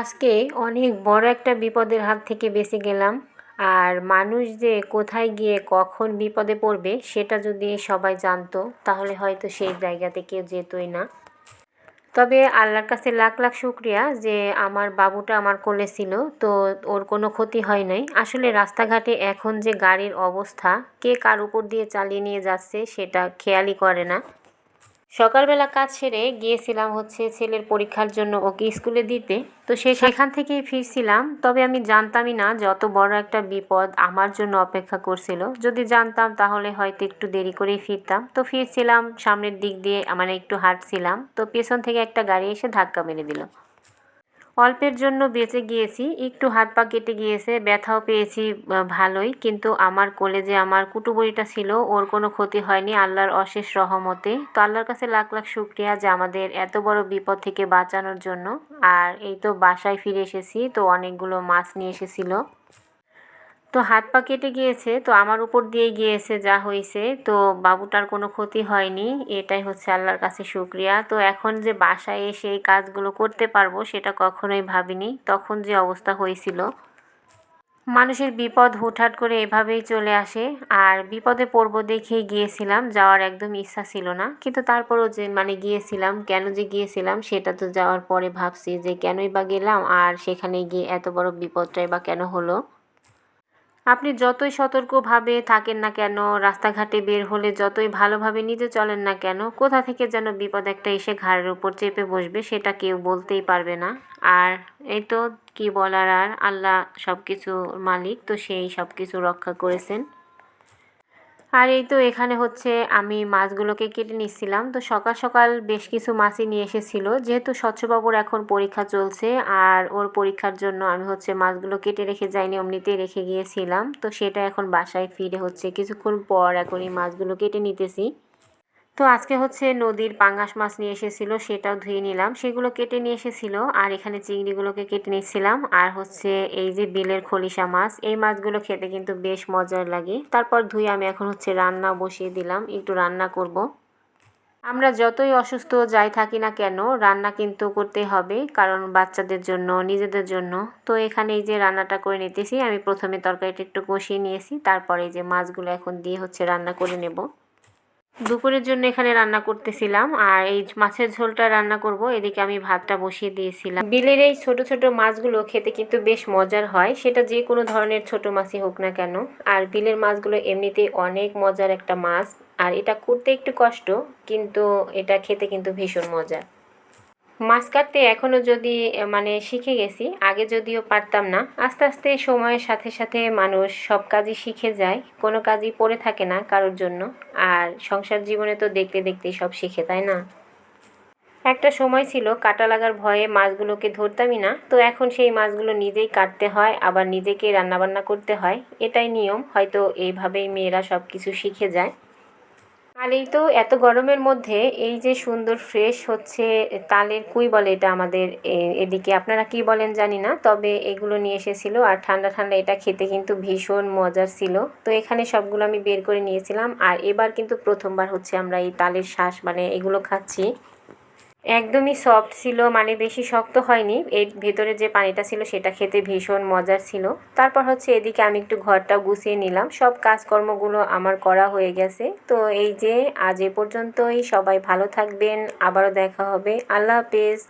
আজকে অনেক বড় একটা বিপদের হাত থেকে বেঁচে গেলাম। আর মানুষ যে কোথায় গিয়ে কখন বিপদে পড়বে, সেটা যদি সবাই জানতো, তাহলে হয়তো সেই জায়গাতে কেউ যেতই না। তবে আল্লাহর কাছে লাখ লাখ শুক্রিয়া যে আমার বাবুটা আমার কোলে ছিল, তো ওর কোনো ক্ষতি হয় নাই। আসলে রাস্তাঘাটে এখন যে গাড়ির অবস্থা, কে কার উপর দিয়ে চালিয়ে নিয়ে যাচ্ছে, সেটা খেয়ালই করে না। সকালবেলা কাজ সেরে গিয়েছিলাম হচ্ছে ছেলের পরীক্ষার জন্য ওকে স্কুলে দিতে। তো সে সেখান থেকেই ফিরছিলাম। তবে আমি জানতামই না যত বড় একটা বিপদ আমার জন্য অপেক্ষা করছিল। যদি জানতাম তাহলে হয়তো একটু দেরি করেই ফিরতাম। তো ফিরছিলাম সামনের দিক দিয়ে মানে একটু হাঁটছিলাম। তো পেছন থেকে একটা গাড়ি এসে ধাক্কা মেরে দিল। অল্পের জন্য বেঁচে গিয়েছি, একটু হাত পা কেটে গিয়েছে, ব্যথাও পেয়েছি ভালোই। কিন্তু আমার কোলে যে আমার কুটুবুরিটা ছিল, ওর কোনো ক্ষতি হয়নি আল্লাহর অশেষ রহমতে। তো আল্লাহর কাছে লাখ লাখ শুক্রিয়া যে আমাদের এত বড় বিপদ থেকে বাঁচানোর জন্য। আর এই তো বাসায় ফিরে এসেছি, তো অনেকগুলো মাছ নিয়ে এসেছিল। তো হাত পা কেটে গিয়েছে, তো আমার উপর দিয়ে গিয়েছে যা হয়েছে তো বাবুটার কোনো ক্ষতি হয়নি, এটাই হচ্ছে আল্লাহর কাছে শুক্রিয়া। তো এখন যে বাসায় এসে এই কাজগুলো করতে পারব, সেটা কখনোই ভাবিনি। তখন যে অবস্থা হয়েছিল মানুষের বিপদ হুটহাট করে এভাবেই চলে আসে। আর বিপদে পড়ব দেখেই গিয়েছিলাম, যাওয়ার একদম ইচ্ছা ছিল না। কিন্তু তারপরও যে মানে গিয়েছিলাম, কেন যে গিয়েছিলাম, সেটা তো যাওয়ার পরে ভাবছি যে কেনই বা গেলাম, আর সেখানে গিয়ে এত বড় বিপদটাই বা কেন হলো? আপনি যতই সতর্কভাবে থাকেন না কেন, রাস্তাঘাটে বের হলে যতই ভালোভাবে নিজে চলেন না কেন, কোথা থেকে যেন বিপদ একটা এসে ঘাড়ের উপর চেপে বসবে সেটা কেউ বলতেই পারবে না। আর এই তো কী বলার, আর আল্লাহ সব কিছুর মালিক, তো সেই সব কিছু রক্ষা করেছেন। আর এই তো এখানে হচ্ছে আমি মাছগুলোকে কেটে নিচ্ছিলাম। তো সকাল সকাল বেশ কিছু মাছই নিয়ে এসেছিল। যেহেতু স্বচ্ছবাবুর এখন পরীক্ষা চলছে আর ওর পরীক্ষার জন্য আমি হচ্ছে মাছগুলো কেটে রেখে যাইনি, অমনিতেই রেখে গিয়েছিলাম। তো সেটা এখন বাসায় ফিরে হচ্ছে। কিছুক্ষণ পর এখন এই মাছগুলো কেটে নিতেছি। তো আজকে হচ্ছে নদীর পাঙ্গাস মাছ নিয়ে এসেছিল, সেটাও ধুয়ে নিলাম। সেগুলো কেটে নিয়ে এসেছিল, আর এখানে চিংড়িগুলোকে কেটে নিয়েছিলাম। আর হচ্ছে এই যে বিলের খলিশা মাছ, এই মাছগুলো খেতে কিন্তু বেশ মজার লাগে। তারপর ধুয়ে আমি এখন হচ্ছে রান্না বসিয়ে দিলাম, একটু রান্না করব। আমরা যতই অসুস্থ যাই থাকি না কেন, রান্না কিন্তু করতে হবে, কারণ বাচ্চাদের জন্য, নিজেদের জন্য। তো এখানে এই যে রান্নাটা করে নিতেছি, আমি প্রথমে তরকারিটা একটু কষিয়ে নিয়েছি, তারপরে এই যে মাছগুলো এখন দিয়ে হচ্ছে রান্না করে নেব। দুপুরের জন্য এখানে রান্না করতেছিলাম, আর এই মাছের ঝোলটা রান্না করব। এদিকে আমি ভাতটা বসিয়ে দিয়েছিলাম। বিলের এই ছোট ছোট মাছগুলো খেতে কিন্তু বেশ মজার হয়। সেটা যে কোনো ধরনের ছোট মাছই হোক না কেন। আর বিলের মাছগুলো এমনিতেই অনেক মজার একটা মাছ। আর এটা করতে একটু কষ্ট, কিন্তু এটা খেতে কিন্তু ভীষণ মজার। মাছ কাটতে এখনও যদি মানে শিখে গেছি, আগে যদিও পারতাম না, আস্তে আস্তে সময়ের সাথে সাথে মানুষ সব কাজই শিখে যায়, কোনো কাজই পড়ে থাকে না কারোর জন্য, আর সংসার জীবনে তো দেখতে দেখতেই সব শিখে, তাই না? একটা সময় ছিল কাটা লাগার ভয়ে মাছগুলোকে ধরতামই না, তো এখন সেই মাছগুলো নিজেই কাটতে হয়, আবার নিজেকে রান্নাবান্না করতে হয়, এটাই নিয়ম, হয়তো এইভাবেই মেয়েরা সব কিছু শিখে যায়। আর এই তো এত গরমের মধ্যে এই যে সুন্দর ফ্রেশ হচ্ছে তালের কুই বলে এটা আমাদের এদিকে। আপনারা কি বলেন জানি না, তবে এগুলো নিয়ে এসেছিল আর ঠান্ডা ঠান্ডা এটা খেতে কিন্তু ভীষণ মজার ছিল। তো এখানে সবগুলো আমি বের করে নিয়েছিলাম আর এবার কিন্তু প্রথমবার হচ্ছে আমরা এই তালের শ্বাস মানে এগুলো খাচ্ছি। একদমই সফট ছিল মানে বেশি শক্ত হয়নি। এর ভেতরে যে পানিটা ছিল সেটা খেতে ভীষণ মজার ছিল। তারপর হচ্ছে এদিকে আমি একটু ঘরটা গুছিয়ে নিলাম। সব কাজকর্মগুলো আমার করা হয়ে গেছে। তো এই যে আজ এ পর্যন্তই। সবাই ভালো থাকবেন। আবারও দেখা হবে। আল্লাহ হাফেজ।